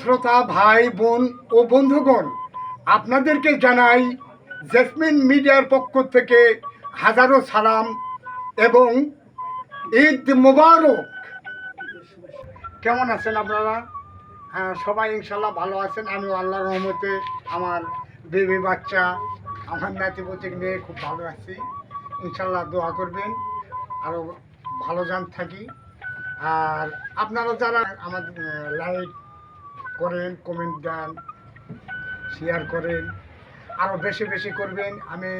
শ্রোতা, ভাই, বোন ও বন্ধুগণ, আপনাদেরকে জানাই জেসমিন মিডিয়ার পক্ষ থেকে হাজারো সালাম এবং ঈদ মোবারক। কেমন আছেন আপনারা? হ্যাঁ সবাই ইনশাল্লাহ ভালো আছেন। আমি আল্লাহ রহমতে আমার বেবি বাচ্চা, আমার নাতি পুতিক নিয়ে খুব ভালো আছি। ইনশাল্লাহ দোয়া করবেন আরও ভালো যান থাকি। আর আপনারা যারা আমাদের লাইক করেন কমেন্ট দেন শেয়ার করেন আরও বেশি বেশি করবেন। আমি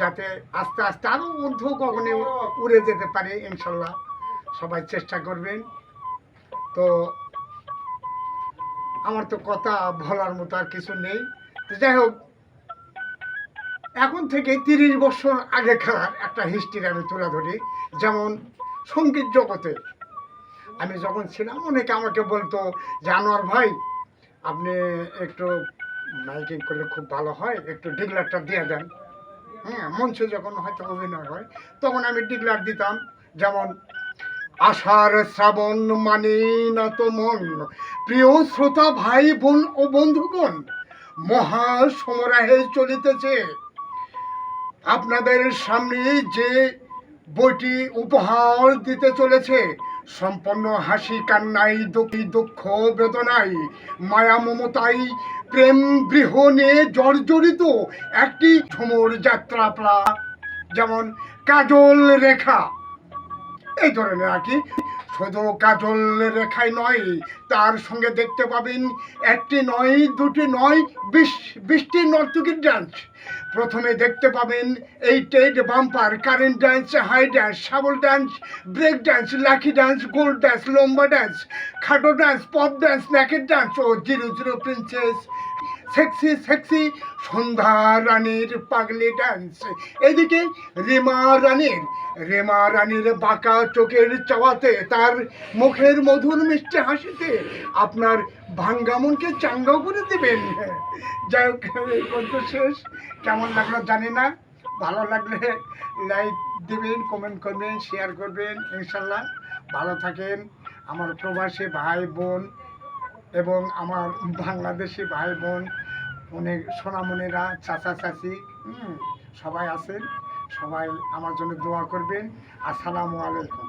যাতে আস্তে আস্তে আরও ঊর্ধ্ব কখনো উড়ে যেতে পারি, ইনশাল্লাহ। সবাই চেষ্টা করবেন। তো আমার তো কথা বলার মতো আর কিছু নেই। তো যাই হোক, এখন থেকে তিরিশ বছর আগে খেলার একটা হিস্ট্রি আমি তুলে ধরি। যেমন সংগীত জগতে। আমি যখন ছিলাম, অনেকে আমাকে বলতো, জানোয়ার ভাই আপনি একটু মাইকিং করলে খুব ভালো হয়, একটু ডিগলারটা দিয়ে দেন। হ্যাঁ মঞ্চে যখন হয়তো অভিনয় হয়, তখন আমি ডিগলার দিতাম, যেমন, আষাঢ় শ্রাবণ মানে না তো মন, প্রিয় শ্রোতা ভাই বোন ও বন্ধুগণ মহা সমরাহে চলিতেছে। আপনাদের সামনে যে বইটি উপহার দিতে চলেছে সম্পন্ন হাসি কান্নাই, দুঃখী দুঃখ, বেদনাই, মায়া মমতাই, প্রেম গৃহণে জর্জরিত একটি ঝুমুর যাত্রাপলা। যেমন কাজল রেখা। এই ধরনের আর কি। শুধু কাজল রেখাই নয়, তার সঙ্গে দেখতে পাবেন একটি নয়, দুটি নয়, বিশ, বিশটি নর্তকীর ডান্স প্রথমে দেখতে পাবেন এই Ted bumper, current dance high dance শাবল dance break dance lucky dance gold dance লম্বা ডান্স খাটো ডান্স পপ ডান্স ন্যাকেট ডান্স ও zero zero princess sexy sexy Sandhya রানীর পাগলি ডান্স এদিকে রিমা রানীর, রেমা রানীর বাঁকা চোখের চাওয়াতে তার মুখের মধুর মিষ্টি হাসিতে আপনার ভাঙ্গা মনকে চাঙ্গাও করে দেবেন। যাই হোক পর্যন্ত শেষ। কেমন লাগল জানি না। ভালো লাগলে লাইক দেবেন কমেন্ট করবেন শেয়ার করবেন ইনশাল্লাহ ভালো থাকেন। আমার প্রবাসী ভাই বোন এবং আমার বাংলাদেশি ভাই বোন অনেক সোনামণিরা চাচা চাচি হুম, সবাই আছেন। সবাই আমার জন্য দোয়া করবেন। আসসালামু আলাইকুম।